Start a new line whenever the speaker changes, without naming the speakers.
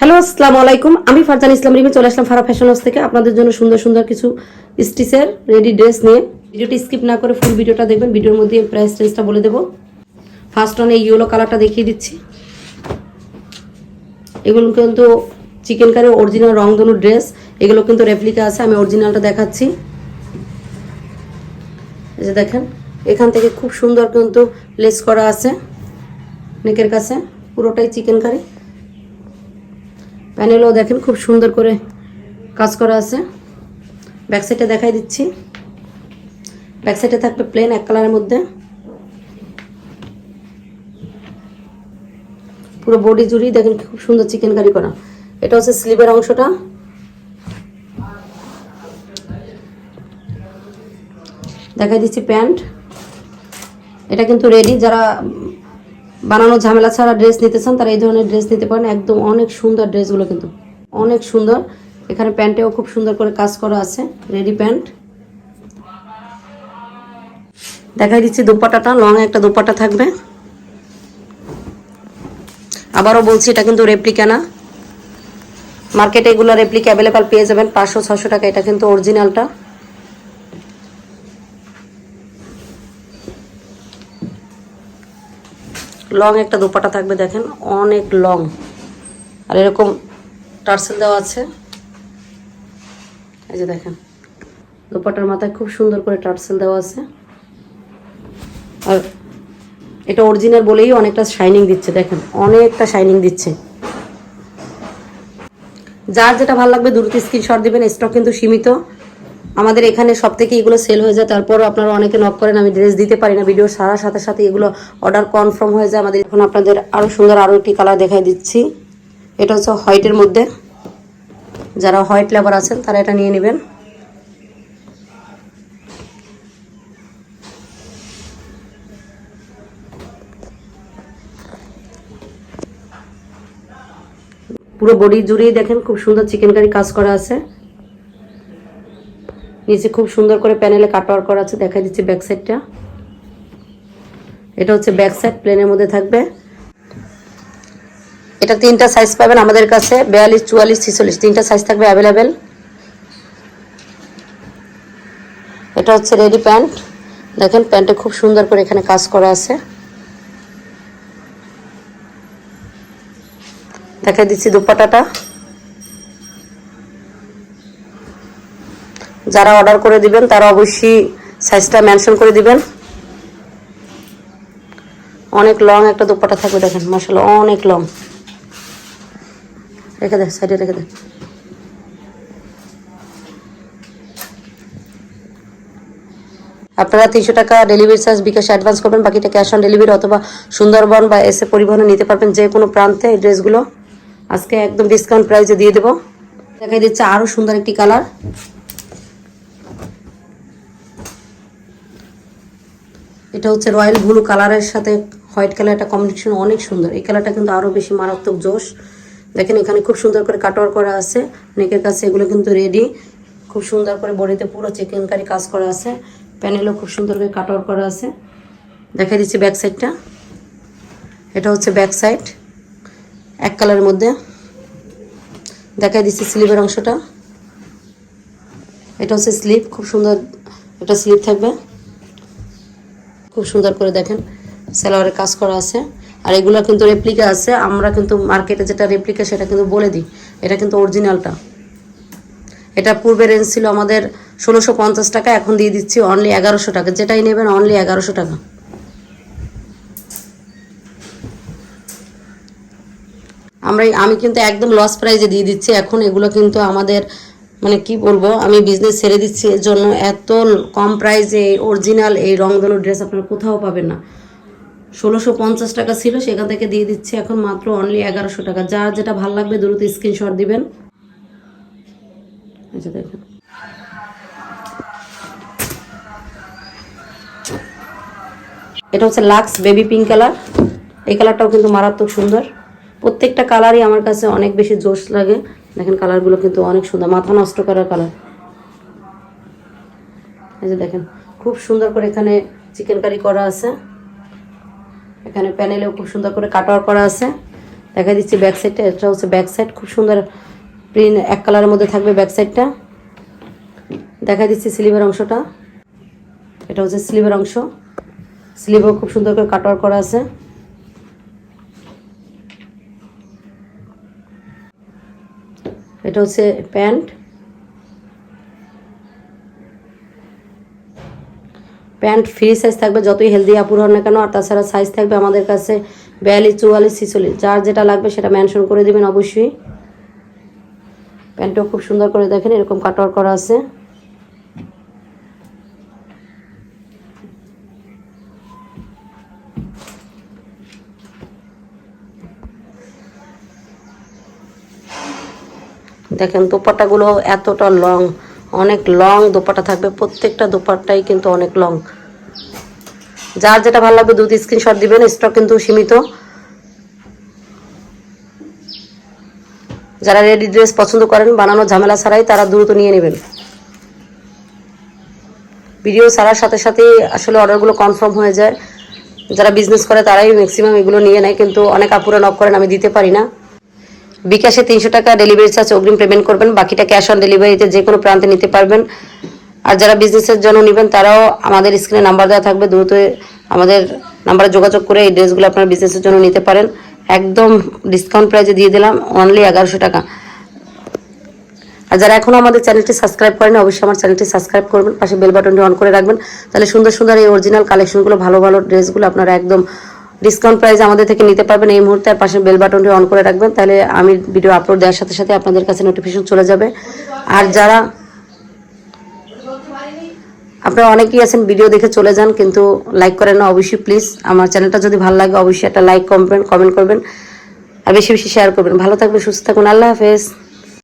Hello, আসসালামু আলাইকুম। আমি ফারজান ইসলাম রিমি, চলে আসলাম ফারা ফ্যাশন হাউস থেকে। আপনাদের জন্য সুন্দর সুন্দর কিছু স্টিচের রেডি ড্রেস নিয়ে। ভিডিওটি স্কিপ না করে ফুল ভিডিওটা দেখবেন। ভিডিওর মধ্যে প্রাইস রেঞ্জটা বলে দেবো। ফার্স্ট অন এই ইয়েলো কালারটা দেখিয়ে দিচ্ছি। এগুলো কিন্তু চিকেন কারি অরিজিনাল রংধনু ড্রেস এগুলো কিন্তু রেপ্লিকা আছে, আমি অরিজিনালটা দেখাচ্ছি। এই যে দেখেন, এখান থেকে খুব সুন্দর কিন্তু লেস করা আছে। নেকের কাছে, পুরোটাই চিকেন কারি প্যানেলও দেখেন, খুব সুন্দর করে কাজ করা আছে। ব্যাক সাইডে দেখাই দিচ্ছি। ব্যাক সাইডে থাকবে প্লেন এক কালারের মধ্যে। পুরো বডি জুড়ি দেখেন খুব সুন্দর চিকেন কারি করা। এটা হচ্ছে স্লিভের অংশটা। দেখাই দিচ্ছি প্যান্ট। এটা কিন্তু রেডি যারা বানানো ঝামেলা ছাড়া ড্রেস নিতে চান, তারা এই ধরনের ড্রেস নিতে পারেন। একদম অনেক সুন্দর ড্রেসগুলো কিন্তু। অনেক সুন্দর। এখানে প্যান্টেও খুব সুন্দর করে কাজ করা আছে। রেডি প্যান্ট দেখাই দিচ্ছি দুপাটাটা। লং একটা দুপাটা থাকবে। আবারও বলছি, এটা কিন্তু রেপ্লিকা না। মার্কেটে এগুলো রেপ্লিকা অ্যাভেলেবেল পেয়ে যাবেন। পাঁচশো ছশো টাকা। এটা কিন্তু অরিজিনালটা লং একটা দোপাটা থাকবে, দেখেন, অনেক লং। আর এরকম টার্সেল দেওয়া আছে। এই যে দেখেন, দোপাটার মাথায় খুব সুন্দর করে টার্সেল দেওয়া আছে। আর এটা অরিজিনাল বলেই অনেকটা শাইনিং দিচ্ছে, দেখেন, অনেকটা শাইনিং দিচ্ছে। যার যেটা ভালো লাগবে, দ্রুত স্ক্রিনশট দিবেন স্টক কিন্তু সীমিত। আমাদের এখানে সব থেকে এগুলো সেল হয়ে যায়, তারপরও আপনারা অনেকে নক করেন, আমি ড্রেস দিতে পারি না ভিডিও সারার সাথে সাথে এগুলো অর্ডার কনফার্ম হয়ে যায় আমাদের। এখন আপনাদের আরও সুন্দর আরও একটি কালার দেখাই দিচ্ছি। এটা হচ্ছে হোয়াইটের মধ্যে। যারা হোয়াইট লেবার আছেন, তারা এটা নিয়ে নেবেন। পুরো বডি জুড়েই দেখেন, খুব সুন্দর চিকেন কারি কাজ করা আছে। নিচে খুব সুন্দর করে প্যানেলে কাটওয়ার করা আছে দেখা দিচ্ছি ব্যাক সাইডটা এটা হচ্ছে ব্যাক সাইড প্লেনের মধ্যে থাকবে। এটা তিনটা সাইজ পাবেন আমাদের কাছে, বিয়াল্লিশ, চুয়াল্লিশ, ছিচল্লিশ, তিনটা সাইজ থাকবে অ্যাভেলেবেল এটা হচ্ছে রেডি প্যান্ট দেখেন প্যান্টে খুব সুন্দর করে এখানে কাজ করা আছে। দেখা দিচ্ছি দুপাটাটা। যারা অর্ডার করে দিবেন, তারা অবশ্যই সাইজটা মেনশন করে দিবেন। অনেক লং একটা দোপাটা থাকবে দেখেন মশলা অনেক লং রেখে দেখ সাইডে রেখে দেখ আপনারা তিনশো টাকা ডেলিভারি চার্জ বিকাশে অ্যাডভান্স করবেন, বাকিটা ক্যাশ অন ডেলিভারি অথবা সুন্দরবন বা এসে পরিবহনে নিতে পারবেন যে কোনো প্রান্তে এই ড্রেসগুলো। আজকে একদম ডিসকাউন্ট প্রাইসে দিয়ে দেবো। দেখাই দিচ্ছে আরও সুন্দর একটি কালার এটা হচ্ছে রয়্যাল ব্লু কালারের সাথে হোয়াইট কালার একটা কম্বিনেশন অনেক সুন্দর। এই কালারটা কিন্তু আরও বেশি মারাত্মক জোশ। দেখেন এখানে খুব সুন্দর করে কাটওয়ার করা আছে। নেকের কাছে এগুলো কিন্তু রেডি খুব সুন্দর করে বডিতে পুরো চিকেন কারি কাজ করা আছে। প্যানেলও খুব সুন্দর করে কাটওয়ার করা আছে। দেখা দিচ্ছি ব্যাক সাইডটা। এটা হচ্ছে ব্যাক সাইড। এক কালারের মধ্যে। দেখাই দিচ্ছি স্লিভের অংশটা। এটা হচ্ছে স্লিভ খুব সুন্দর একটা স্লিভ থাকবে। খুব সুন্দর করে দেখেন। সেলোয়ারের কাজ করা আছে। আর এগুলো কিন্তু রেপ্লিকা আছে। আমরা কিন্তু মার্কেটে যেটা রেপ্লিকা সেটা কিন্তু বলে দিই। এটা কিন্তু অরিজিনালটা এটা পূর্বে রেঞ্জ ছিল আমাদের ষোলোশো পঞ্চাশ টাকা, এখন দিয়ে দিচ্ছি অনলি এগারোশো টাকা। যেটাই নেবেন অনলি এগারোশো টাকা। আমরা আমি কিন্তু একদম লস প্রাইজে দিয়ে দিচ্ছি। এখন এগুলো কিন্তু আমাদের মানে কি বলব, আমি বিজনেস ছেড়ে দিচ্ছি এর জন্য এত কম প্রাইসে অরিজিনাল এই রংধনু ড্রেস আপনারা কোথাও পাবেন না। ষোলোশো পঞ্চাশ টাকা ছিল, সেখান থেকে দিয়ে দিচ্ছি। এখন মাত্র অনলি এগারোশো টাকা। যার যেটা ভালো লাগবে দ্রুত স্ক্রিনশট দিবেন। আচ্ছা দেখেন। এটা হচ্ছে লাক্স বেবি পিঙ্ক কালার এই কালারটাও কিন্তু মারাত্মক সুন্দর। প্রত্যেকটা কালারই আমার কাছে অনেক বেশি জোশ লাগে। দেখেন কালারগুলো কিন্তু অনেক সুন্দর। মাথা নষ্ট করার কালার এই যে দেখেন, খুব সুন্দর করে এখানে চিকেন কারি করা আছে। এখানে প্যানেলেও খুব সুন্দর করে কাটওয়ার করা আছে। দেখা দিচ্ছি ব্যাক সাইডটা এটা হচ্ছে ব্যাক সাইড খুব সুন্দর প্রিন্ট এক কালারের মধ্যে থাকবে ব্যাক সাইডটা দেখা দিচ্ছি স্লিভের অংশটা। এটা হচ্ছে স্লিভের অংশ। স্লিভও খুব সুন্দর করে কাটওয়ার করা আছে। এটা হচ্ছে প্যান্ট। প্যান্ট ফ্রি সাইজ থাকবে, যতই হেলদি আপুর হন না কেন, আর তাছাড়া সাইজ থাকবে আমাদের কাছে বিয়াল্লিশ, চুয়াল্লিশ, ছিচল্লিশ, যার যেটা লাগবে সেটা মেনশন করে দেবেন অবশ্যই। প্যান্টটাও খুব সুন্দর করে দেখেন, এরকম কাটওয়ার করা আছে। দেখেন, দোপাট্টাগুলো এতটা লং, অনেক লং দোপাট্টা থাকবে। প্রত্যেকটা দোপাট্টাই কিন্তু অনেক লং। যার যেটা ভালো লাগবে দুধ স্ক্রিনশট দিবেন স্টক কিন্তু সীমিত। যারা রেডি ড্রেস পছন্দ করেন বানানো ঝামেলা ছাড়াই তারা দ্রুত নিয়ে নেবেন। ভিডিও ছাড়ার সাথে সাথে আসলে অর্ডারগুলো কনফার্ম হয়ে যায়। যারা বিজনেস করে, তারাই ম্যাক্সিমাম এগুলো নিয়ে নেয়, কিন্তু অনেক আপুরা নক করেন, আমি দিতে পারি না। বিকাশে তিনশো টাকা ডেলিভারি চার্জ অগ্রিম পেমেন্ট করবেন, বাকিটা ক্যাশ অন ডেলিভারিতে যে কোনো প্রান্তে নিতে পারবেন। আর যারা বিজনেসের জন্য নেবেন, তারাও আমাদের স্ক্রিনে নাম্বার দেওয়া থাকবে, দ্রুত আমাদের নাম্বারে যোগাযোগ করে এই ড্রেসগুলো আপনার বিজনেসের জন্য নিতে পারেন। একদম ডিসকাউন্ট প্রাইসে দিয়ে দিলাম অনলি এগারোশো টাকা। আর যারা এখনও আমাদের চ্যানেলটি সাবস্ক্রাইব করেন, অবশ্যই আমার চ্যানেলটি সাবস্ক্রাইব করবেন, পাশে বেল বাটনটি অন করে রাখবেন। তাহলে সুন্দর সুন্দর এই অরিজিনাল কালেকশনগুলো ভালো ভালো ড্রেসগুলো আপনারা একদম ডিসকাউন্ট প্রাইসে আমাদের থেকে নিতে পারবেন এই মুহূর্তে, আর পাশে বেল বাটনটি অন করে রাখবেন, তাহলে আমি ভিডিও আপলোড দেওয়ার সাথে সাথে আপনাদের কাছে নোটিফিকেশন চলে যাবে। আর যারা আপনারা অনেকেই আছেন ভিডিও দেখে চলে যান, কিন্তু লাইক করেন না, অবশ্যই প্লিজ আমার চ্যানেলটা যদি ভালো লাগে, অবশ্যই একটা লাইক কমেন্ট কমেন্ট করবেন, আর বেশি বেশি শেয়ার করবেন। ভালো থাকবেন, সুস্থ থাকুন, আল্লাহ হাফেজ।